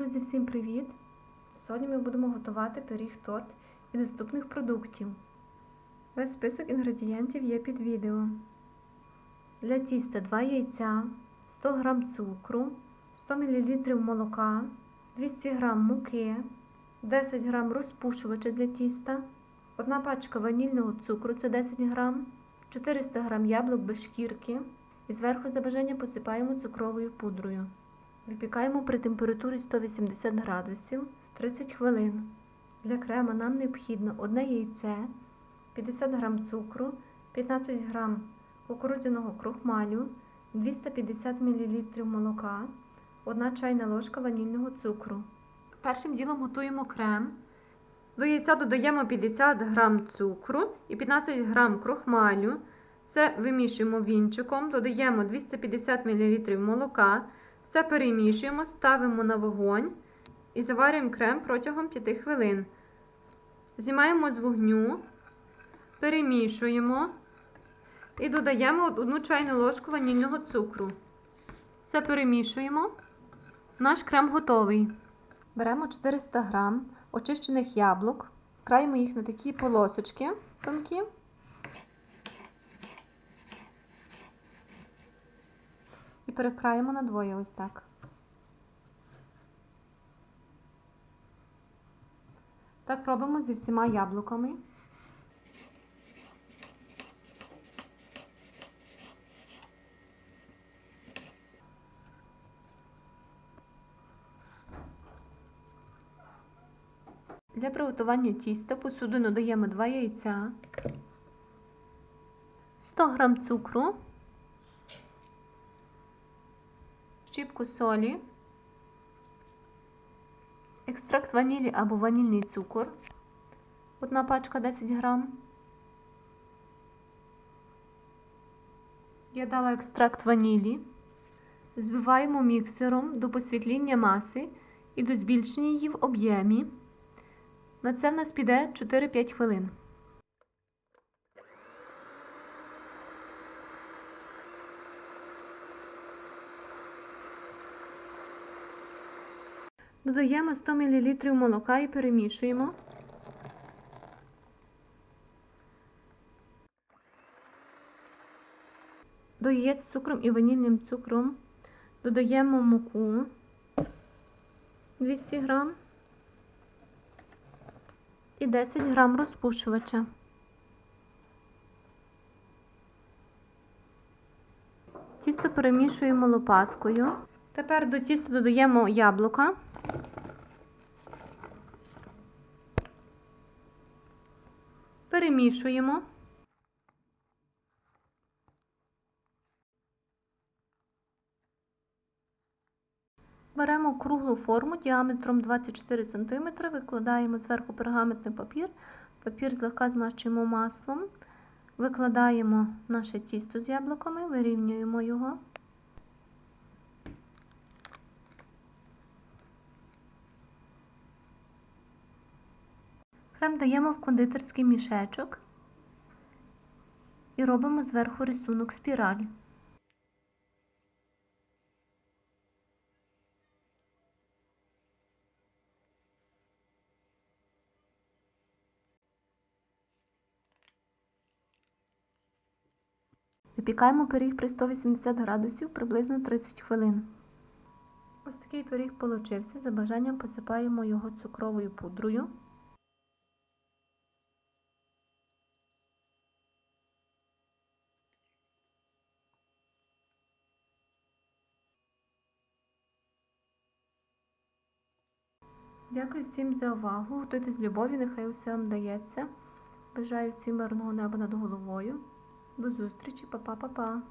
Друзі, всім привіт! Сьогодні ми будемо готувати пиріг-торт із доступних продуктів. Весь список інгредієнтів є під відео. Для тіста 2 яйця, 100 г цукру, 100 мл молока, 200 г муки, 10 г розпушувача для тіста, 1 пачка ванільного цукру це 10 г, 400 г яблук без шкірки і зверху за бажанням посипаємо цукровою пудрою. Випікаємо при температурі 180 градусів 30 хвилин. Для крема нам необхідно одне яйце, 50 г цукру, 15 г кукурудзяного крохмалю, 250 мл молока, 1 чайна ложка ванільного цукру. Першим ділом готуємо крем. До яйця додаємо 50 г цукру і 15 г крохмалю. Це вимішуємо вінчиком, додаємо 250 мл молока. Це перемішуємо, ставимо на вогонь і заварюємо крем протягом 5 хвилин. Знімаємо з вогню, перемішуємо і додаємо 1 чайну ложку ванільного цукру. Все перемішуємо. Наш крем готовий. Беремо 400 г очищених яблук, краємо їх на такі полосочки тонкі. Перекраємо на двоє ось так. Так робимо зі всіма яблуками. Для приготування тіста посудину даємо 2 яйця, 100 г цукру, щіпку солі, екстракт ванілі або ванільний цукор, одна пачка 10 грам. Я дала екстракт ванілі, збиваємо міксером до посвітління маси і до збільшення її в об'ємі. На це в нас піде 4-5 хвилин. Додаємо 100 мл молока і перемішуємо. До яєць з цукром і ванільним цукром додаємо муку 200 г і 10 г розпушувача. Тісто перемішуємо лопаткою. Тепер до тіста додаємо яблука. Перемішуємо. Беремо круглу форму діаметром 24 см, викладаємо зверху пергаментний папір, папір злегка змащуємо маслом, викладаємо наше тісто з яблуками, вирівнюємо його. Крем даємо в кондитерський мішечок і робимо зверху рисунок спіраль. Випікаємо пиріг при 180 градусів приблизно 30 хвилин. Ось такий пиріг получився. За бажанням посипаємо його цукровою пудрою. Дякую всім за увагу. Готуйтесь з любов'ю, нехай усе вам дається. Бажаю всім мирного неба над головою. До зустрічі, па-па-па-па.